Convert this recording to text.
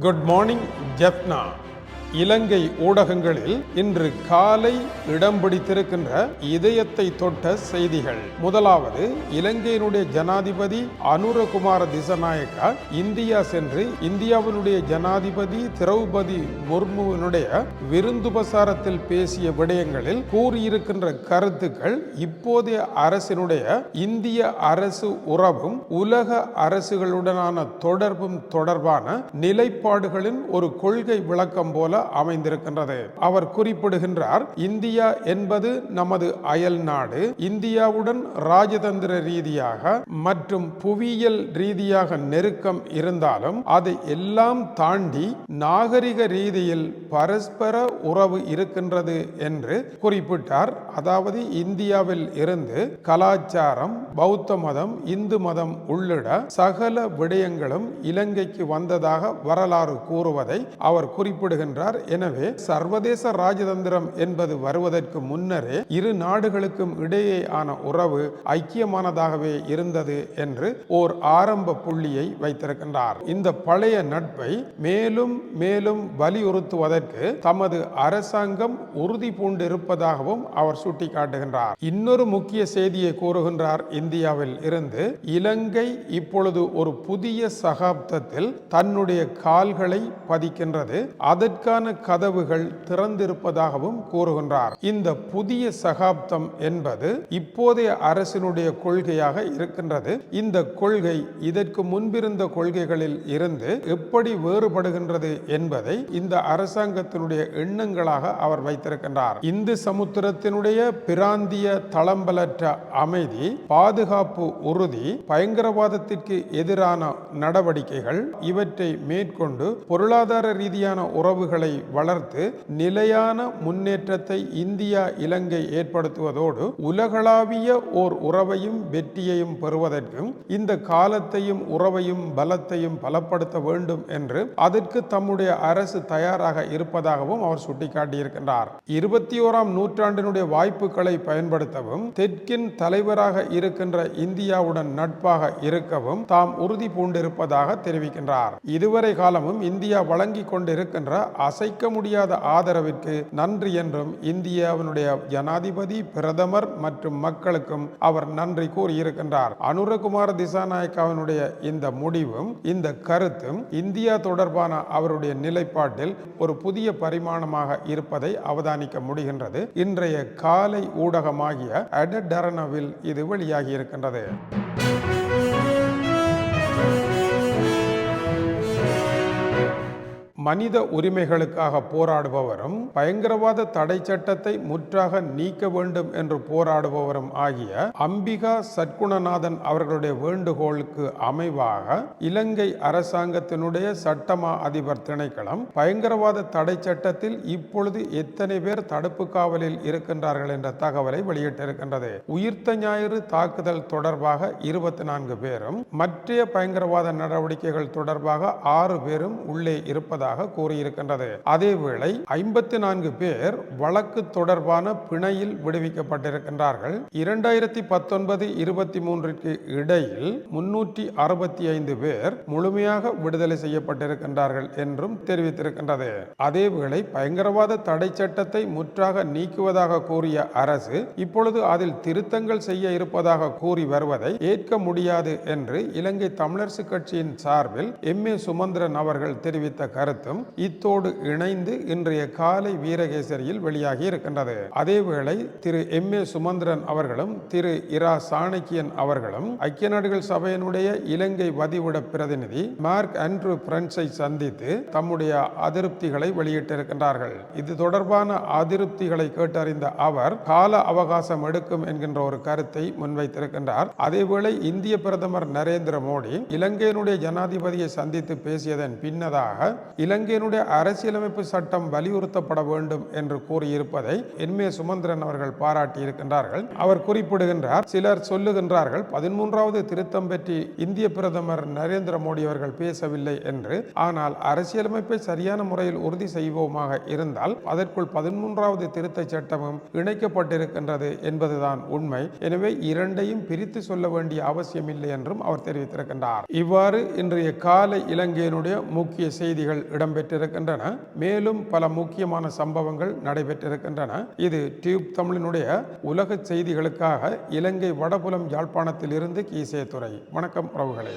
Good morning, Jaffna. இலங்கை ஊடகங்களில் இன்று காலை இடம் பிடித்திருக்கின்ற இதயத்தை தொட்ட செய்திகள். முதலாவது இலங்கையினுடைய ஜனாதிபதி அனுரகுமார திசநாயக்கா இந்தியா சென்று இந்தியாவினுடைய ஜனாதிபதி திரௌபதி முர்முவினுடைய விருந்துபசாரத்தில் பேசிய விடயங்களில் கூறியிருக்கின்ற கருத்துக்கள் இப்போதைய அரசினுடைய இந்திய அரசு உறவும் உலக அரசுகளுடனான தொடர்பும் தொடர்பான நிலைப்பாடுகளின் ஒரு கொள்கை விளக்கம் போல அமைந்திருக்கின்றது. அவர் குறிப்பிடுகின்றார் இந்தியா என்பது நமது அயல் நாடு. இந்தியாவுடன் ராஜதந்திர ரீதியாக மற்றும் புவியியல் ரீதியாக நெருக்கம் இருந்தாலும் அதை எல்லாம் தாண்டி நாகரிக ரீதியில் பரஸ்பர உறவு இருக்கின்றது என்று குறிப்பிட்டார். அதாவது இந்தியாவில் இருந்து கலாச்சாரம் பௌத்த மதம் இந்து மதம் உள்ளிட சகல விடயங்களும் இலங்கைக்கு வந்ததாக வரலாறு கூறுவதை அவர் குறிப்பிடுகின்றார். எனவே சர்வதேச ராஜதந்திரம் என்பது வருவதற்கு முன்னரே இரு நாடுகளுக்கும் இடையேயான உறவு ஐக்கியமானதாகவே இருந்தது என்று ஓர் ஆரம்ப புள்ளியை வைத்திருக்கின்றார். இந்த பழைய நட்பை மேலும் மேலும் வலியுறுத்துவதற்கு தமது அரசாங்கம் உறுதி பூண்டிருப்பதாகவும் அவர் சுட்டிக்காட்டுகின்றார். இன்னொரு முக்கிய செய்தியை கூறுகின்றார். இந்தியாவில் இருந்து இலங்கை இப்பொழுது ஒரு புதிய சகாப்தத்தில் தன்னுடைய கால்களை பதிக்கின்றது. அதற்கான கதவுகள் திறந்திருப்பதாகவும் கூறுகின்றார். இந்த புதிய சகாப்தம் என்பது இப்போதைய அரசினுடைய கொள்கையாக இருக்கின்றது. இந்த கொள்கை இதற்கு முன்பிருந்த கொள்கைகளில் இருந்து எப்படி வேறுபடுகின்றது என்பதை இந்த அரசாங்கத்தினுடைய எண்ணங்களாக அவர் வைத்திருக்கின்றார். இந்து சமுத்திரத்தினுடைய பிராந்திய தளம்பலற்ற அமைதி பாதுகாப்பு உறுதி பயங்கரவாதத்திற்கு எதிரான நடவடிக்கைகள் இவற்றை மேற்கொண்டு பொருளாதார ரீதியான உறவுகளை வளர்த்து நிலையான முன்னேற்றத்தை இந்தியா இலங்கை ஏற்படுத்துவதோடு உலகளாவிய ஓர் உறவையும் வெற்றியையும் பெறுவதற்கும் இந்த காலத்தையும் உறவையும் பலத்தையும் பலப்படுத்த வேண்டும் என்று அதற்கு தம்முடைய அரசு தயாராக இருப்பதாகவும் அவர் சுட்டிக்காட்டியிருக்கின்றார். இருபத்தி ஓராம் நூற்றாண்டினுடைய வாய்ப்புகளை பயன்படுத்தவும் தெற்கின் தலைவராக இருக்கின்ற இந்தியாவுடன் நட்பாக இருக்கவும் தாம் உறுதி பூண்டிருப்பதாக தெரிவிக்கின்றார். இதுவரை காலமும் இந்தியா வழங்கி கொண்டிருக்கின்ற அசைக்க முடியாத ஆதரவிற்கு நன்றி என்றும் இந்தியாவினுடைய ஜனாதிபதி பிரதமர் மற்றும் மக்களுக்கும் அவர் நன்றி கூறியிருக்கின்றார். அனுரகுமார திசாநாயக்காவினுடைய இந்த முடிவும் இந்த கருத்தும் இந்தியா தொடர்பான அவருடைய நிலைப்பாட்டில் ஒரு புதிய பரிமாணமாக இருப்பதை அவதானிக்க முடிகின்றது. இன்றைய காலை ஊடகமாகிய அடடரனவில் இது வெளியாகி இருக்கின்றது மனித உரிமைகளுக்காக போராடுபவரும் பயங்கரவாத தடை சட்டத்தை முற்றாக நீக்க வேண்டும் என்று போராடுபவரும் ஆகிய அம்பிகா சற்குணநாதன் அவர்களுடைய வேண்டுகோளுக்கு அமைவாக இலங்கை அரசாங்கத்தினுடைய சட்டமா அதிபர் திணைக்களம் பயங்கரவாத தடை சட்டத்தில் இப்பொழுது எத்தனை பேர் தடுப்பு காவலில் இருக்கின்றார்கள் என்ற தகவலை வெளியிட்டிருக்கின்றது. உயிர்த்த ஞாயிறு தாக்குதல் தொடர்பாக இருபத்தி நான்கு பேரும் மற்ற பயங்கரவாத நடவடிக்கைகள் தொடர்பாக ஆறு பேரும் உள்ளே இருப்பதாக இருப்பதாக கூறியிருக்கின்றது. அதேவேளை ஐம்பத்தி நான்கு பேர் வழக்கு தொடர்பான பிணையில் விடுவிக்கப்பட்டிருக்கின்றார்கள். இரண்டாயிரத்தி பத்தொன்பது இருபத்தி மூன்றுக்கு இடையில் முன்னூற்றி அறுபத்தி ஐந்து பேர் முழுமையாக விடுதலை செய்யப்பட்டிருக்கின்றார்கள் என்றும் தெரிவித்திருக்கின்றது. அதேவேளை பயங்கரவாத தடை சட்டத்தை முற்றாக நீக்குவதாக கூறிய அரசு இப்பொழுது அதில் திருத்தங்கள் செய்ய இருப்பதாக கூறி வருவதை ஏற்க முடியாது என்று இலங்கை தமிழரசு கட்சியின் சார்பில் எம் ஏ சுமந்திரன் அவர்கள் தெரிவித்த கருத்து. கருத்தும் இத்தோடு இணைந்து இன்றைய காலை வீரகேசரியில் வெளியாகி இருக்கின்றது. அதேவேளை திரு எம். ஏ. சுமந்திரன் அவர்களும் திரு இரா. சாணக்கியன் அவர்களும் ஐக்கிய நாடுகள் சபையினுடைய இலங்கை வதிவிட பிரதிநிதி மார்க் அண்ட்ரூ பிரென்ஸை சந்தித்து தம்முடைய அதிருப்திகளை வெளியிட்டிருக்கின்றார்கள். இது தொடர்பான அதிருப்திகளை கேட்டறிந்த அவர் கால அவகாசம் எடுக்கும் என்கின்ற ஒரு கருத்தை முன்வைத்திருக்கின்றார். அதேவேளை இந்திய பிரதமர் நரேந்திர மோடி இலங்கையினுடைய ஜனாதிபதியை சந்தித்து பேசியதன் பின்னதாக இலங்கை இலங்கையினுடைய அரசியலமைப்பு சட்டம் வலியுறுத்தப்பட வேண்டும் என்று கூறியிருப்பதை என்மே சுமந்திரன் அவர்கள் பாராட்டி இருக்கின்றார்கள் அவர் குறிப்பிடுகின்றார் சிலர் சொல்லுகின்றார்கள் பதிமூன்றாவது திருத்தம் பற்றி இந்திய பிரதமர் நரேந்திர மோடி அவர்கள் பேசவில்லை என்று. ஆனால் அரசியலமைப்பை சரியான முறையில் உறுதி செய்வோமாக இருந்தால் அதற்குள் பதிமூன்றாவது திருத்த சட்டமும் இணைக்கப்பட்டிருக்கின்றது என்பதுதான் உண்மை. எனவே இரண்டையும் பிரித்து சொல்ல வேண்டிய அவசியம் இல்லை என்றும் அவர் தெரிவித்திருக்கின்றார். இவ்வாறு இன்றைய காலை இலங்கையினுடைய முக்கிய செய்திகள் இடம்பெற்றிருக்கின்றன. மேலும் பல முக்கியமான சம்பவங்கள் நடைபெற்றிருக்கின்றன. இது டியூப் தமிழினுடைய உலக செய்திகளுக்காக இலங்கை வடபுலம் யாழ்ப்பாணத்தில் இருந்து கீசே துறை வணக்கம் உறவுகளே.